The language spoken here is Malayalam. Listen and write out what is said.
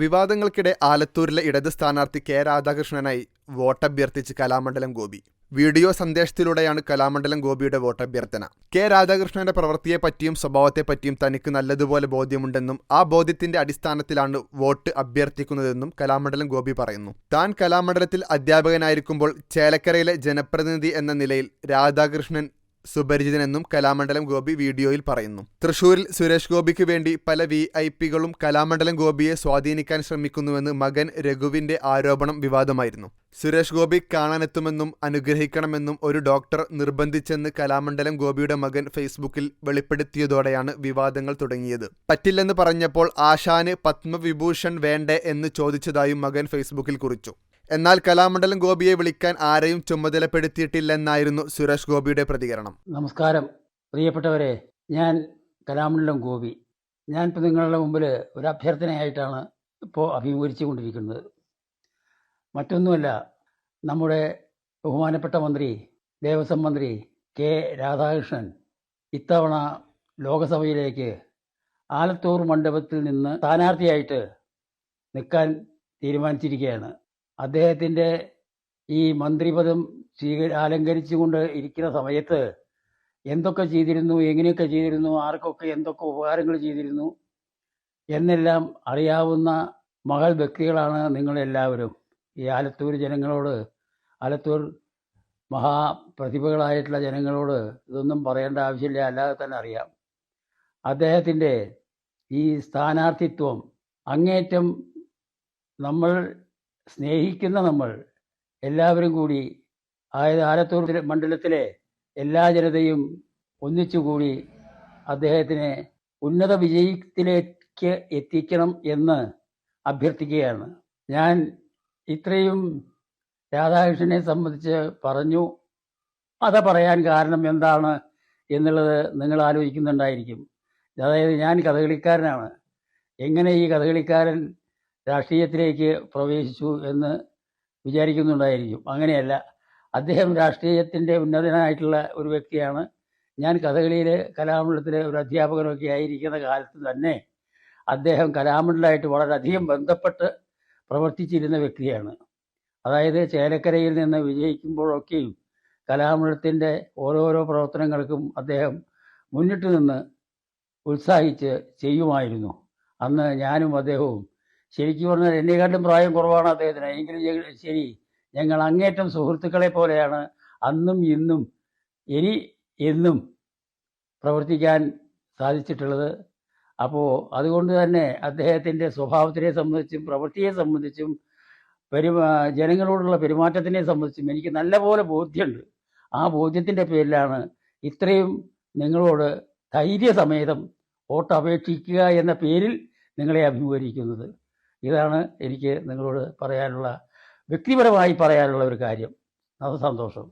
വിവാദങ്ങൾക്കിടെ ആലത്തൂരിലെ ഇടത് സ്ഥാനാർത്ഥി കെ രാധാകൃഷ്ണനായി വോട്ടഭ്യർത്ഥിച്ച് കലാമണ്ഡലം ഗോപി. വീഡിയോ സന്ദേശത്തിലൂടെയാണ് കലാമണ്ഡലം ഗോപിയുടെ വോട്ടഭ്യർത്ഥന. കെ രാധാകൃഷ്ണന്റെ പ്രവൃത്തിയെപ്പറ്റിയും സ്വഭാവത്തെപ്പറ്റിയും തനിക്ക് നല്ലതുപോലെ ബോധ്യമുണ്ടെന്നും ആ ബോധ്യത്തിന്റെ അടിസ്ഥാനത്തിലാണ് വോട്ട് അഭ്യർത്ഥിക്കുന്നതെന്നും കലാമണ്ഡലം ഗോപി പറയുന്നു. താൻ കലാമണ്ഡലത്തിൽ അധ്യാപകനായിരിക്കുമ്പോൾ ചേലക്കരയിലെ ജനപ്രതിനിധി എന്ന നിലയിൽ രാധാകൃഷ്ണൻ സുപരിചിതനെന്നും കലാമണ്ഡലം ഗോപി വീഡിയോയിൽ പറയുന്നു. തൃശൂരിൽ സുരേഷ് ഗോപിക്ക് വേണ്ടി പല വി ഐ പികളും കലാമണ്ഡലം ഗോപിയെ സ്വാധീനിക്കാൻ ശ്രമിക്കുന്നുവെന്ന് മകൻ രഘുവിന്റെ ആരോപണം വിവാദമായിരുന്നു. സുരേഷ് ഗോപി കാണാനെത്തുമെന്നും അനുഗ്രഹിക്കണമെന്നും ഒരു ഡോക്ടർ നിർബന്ധിച്ചെന്ന് കലാമണ്ഡലം ഗോപിയുടെ മകൻ ഫേസ്ബുക്കിൽ വെളിപ്പെടുത്തിയതോടെയാണ് വിവാദങ്ങൾ തുടങ്ങിയത്. പറ്റില്ലെന്ന് പറഞ്ഞപ്പോൾ ആശാന് പത്മവിഭൂഷൺ വേണ്ടേ എന്ന് ചോദിച്ചതായും മകൻ ഫേസ്ബുക്കിൽ കുറിച്ചു. എന്നാൽ കലാമണ്ഡലം ഗോപിയെ വിളിക്കാൻ ആരെയും ചുമതലപ്പെടുത്തിയിട്ടില്ലെന്നായിരുന്നു സുരേഷ് ഗോപിയുടെ പ്രതികരണം. നമസ്കാരം. പ്രിയപ്പെട്ടവരെ ഞാൻ കലാമണ്ഡലം ഗോപി. ഞാനിപ്പോൾ നിങ്ങളുടെ മുമ്പിൽ ഒരു അഭ്യർത്ഥനയായിട്ടാണ് ഇപ്പോൾ അഭിമുഖീകരിച്ചു കൊണ്ടിരിക്കുന്നത് മറ്റൊന്നുമല്ല നമ്മുടെ ബഹുമാനപ്പെട്ട മന്ത്രി ദേവസ്വം മന്ത്രി കെ. രാധാകൃഷ്ണൻ ഇത്തവണ ലോകസഭയിലേക്ക് ആലത്തൂർ മണ്ഡപത്തിൽ നിന്ന് സ്ഥാനാർത്ഥിയായിട്ട് നിൽക്കാൻ തീരുമാനിച്ചിരിക്കുകയാണ്. അദ്ദേഹത്തിന്റെ ഈ മന്ത്രിപദം സ്വീക അലങ്കരിച്ചുകൊണ്ട് ഇരിക്കുന്ന സമയത്ത് എന്തൊക്കെ ചെയ്തിരുന്നു എങ്ങനെയൊക്കെ ചെയ്തിരുന്നു ആർക്കൊക്കെ എന്തൊക്കെ ഉപകാരങ്ങൾ ചെയ്തിരുന്നു എന്നെല്ലാം അറിയാവുന്ന മകൾ വ്യക്തികളാണ് നിങ്ങളെല്ലാവരും. ഈ ആലത്തൂർ ജനങ്ങളോട് ആലത്തൂർ മഹാപ്രതിഭകളായിട്ടുള്ള ജനങ്ങളോട് ഇതൊന്നും പറയേണ്ട ആവശ്യമില്ല അല്ലാതെ തന്നെ അറിയാം. അദ്ദേഹത്തിന്റെ ഈ സ്ഥാനാർത്ഥിത്വം അങ്ങേറ്റം നമ്മൾ സ്നേഹിക്കുന്ന നമ്മൾ എല്ലാവരും കൂടി അതായത് ആലത്തൂർ മണ്ഡലത്തിലെ എല്ലാ ജനതയും ഒന്നിച്ചുകൂടി അദ്ദേഹത്തിനെ ഉന്നത വിജയത്തിലേക്ക് എത്തിക്കണം എന്ന് അഭ്യർത്ഥിക്കുകയാണ്. ഞാൻ ഇത്രയും രാധാകൃഷ്ണനെ സംബന്ധിച്ച് പറഞ്ഞു. അത പറയാൻ കാരണം എന്താണ് എന്നുള്ളത് നിങ്ങൾ ആലോചിക്കുന്നുണ്ടായിരിക്കും. അതായത് ഞാൻ കഥകളിക്കാരനാണ്. എങ്ങനെ ഈ കഥകളിക്കാരൻ രാഷ്ട്രീയത്തിലേക്ക് പ്രവേശിച്ചു എന്ന് വിചാരിക്കുന്നുണ്ടായിരിക്കും. അങ്ങനെയല്ല. അദ്ദേഹം രാഷ്ട്രീയത്തിന്റെ ഉന്നതനായിട്ടുള്ള ഒരു വ്യക്തിയാണ്. ഞാൻ കഥകളിയിലെ കലാമണ്ഡലത്തിലെ ഒരു അധ്യാപകനൊക്കെ ആയിരിക്കുന്ന കാലത്ത് തന്നെ അദ്ദേഹം കലാമണ്ഡലമായിട്ട് വളരെയധികം ബന്ധപ്പെട്ട് പ്രവർത്തിച്ചിരുന്ന വ്യക്തിയാണ്. അതായത് ചേലക്കരയിൽ നിന്ന് വിജയിക്കുമ്പോഴൊക്കെയും കലാമണ്ഡലത്തിന്റെ ഓരോരോ പ്രവർത്തനങ്ങൾക്കും അദ്ദേഹം മുന്നിട്ട് നിന്ന് ഉത്സാഹിച്ച് ചെയ്യുമായിരുന്നു. അന്ന് ഞാനും അദ്ദേഹവും ശരിക്കും പറഞ്ഞാൽ എന്നെക്കാട്ടും പ്രായം കുറവാണ് അദ്ദേഹത്തിന്. എങ്കിലും ശരി ഞങ്ങൾ അങ്ങേറ്റം സുഹൃത്തുക്കളെ പോലെയാണ് അന്നും ഇന്നും ഇനി എന്നും പ്രവർത്തിക്കാൻ സാധിച്ചിട്ടുള്ളത്. അപ്പോൾ അതുകൊണ്ട് തന്നെ അദ്ദേഹത്തിന്റെ സ്വഭാവത്തിനെ സംബന്ധിച്ചും പ്രവൃത്തിയെ സംബന്ധിച്ചും പെരുമാ ജനങ്ങളോടുള്ള പെരുമാറ്റത്തിനെ സംബന്ധിച്ചും എനിക്ക് നല്ലപോലെ ബോധ്യമുണ്ട്. ആ ബോധ്യത്തിന്റെ പേരിലാണ് ഇത്രയും നിങ്ങളോട് ധൈര്യസമേതം വോട്ട് അപേക്ഷിക്കുക എന്ന പേരിൽ നിങ്ങളെ അഭിമുഖീകരിക്കുന്നത്. ഇതാണ് എനിക്ക് നിങ്ങളോട് പറയാനുള്ള വ്യക്തിപരമായി പറയാനുള്ള ഒരു കാര്യം. അത് സന്തോഷം.